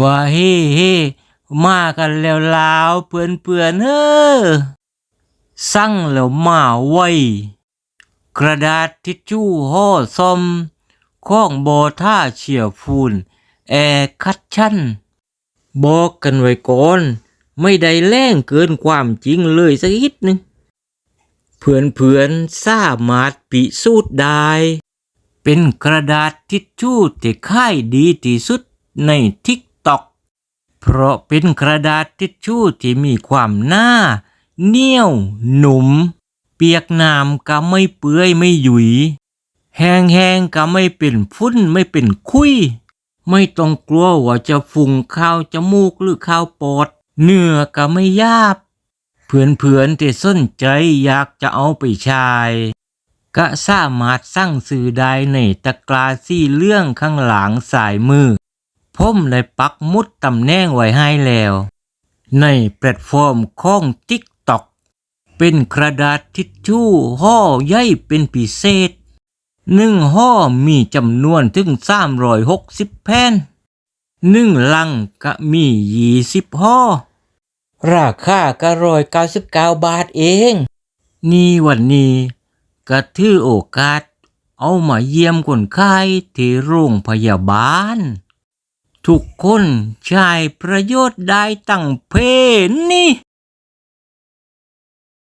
ว่าเฮ้เฮ้มากันแล้วลาวเปื่อนเปื่อนเฮ้อสั่งแล้วมาไวกระดาษทิชชู่ห่อซอมข้องบอท่าเฉียฟูนแอร์คัดชั่นบอกกันไว้ก่อน ไม่ได้แรงเกินความจริงเลยสักนิดหนึงเพื่อนเพื่อนๆสามารถพิสูจน์ได้ เป็นกระดาษทิชชู่ที่ค่ายดีที่สุดในทิก เพราะเป็นกระดาษทิชชู่ที่มีความหน้าเหนียวหนุ่ม เปียกน้ำก็ไม่เปื้อยไม่หยุย แห้งๆก็ไม่เป็นฟุ้นไม่เป็นคุย ไม่ต้องกลัวว่าจะฝุ่งข้าวจมูกหรือข้าวปอดเนื้อก็ไม่ยาบ เพื่อนๆที่สนใจอยากจะเอาไปใช้ก็สามารถสั่งซื้อได้ในตะกร้าสี่เรื่องข้างหลังสายมือ ผมได้ปักมุดตำแหน่งไว้ให้แล้ว ในแพลตฟอร์มของ TikTok เป็นกระดาษทิชชู่ห่อใหญ่เป็นพิเศษหนึ่งห่อมีจำนวนถึง 360 แผ่นหนึ่งลังก็มี20ห่อราคาก็ร้อยเก้าสิบเก้าบาทเอง นี่วันนี้ก็ถือโอกาส เอามาเยี่ยมคนไข้ที่โรงพยาบาล ทุกคนใช้ประโยชน์ได้ตั้งเพนี่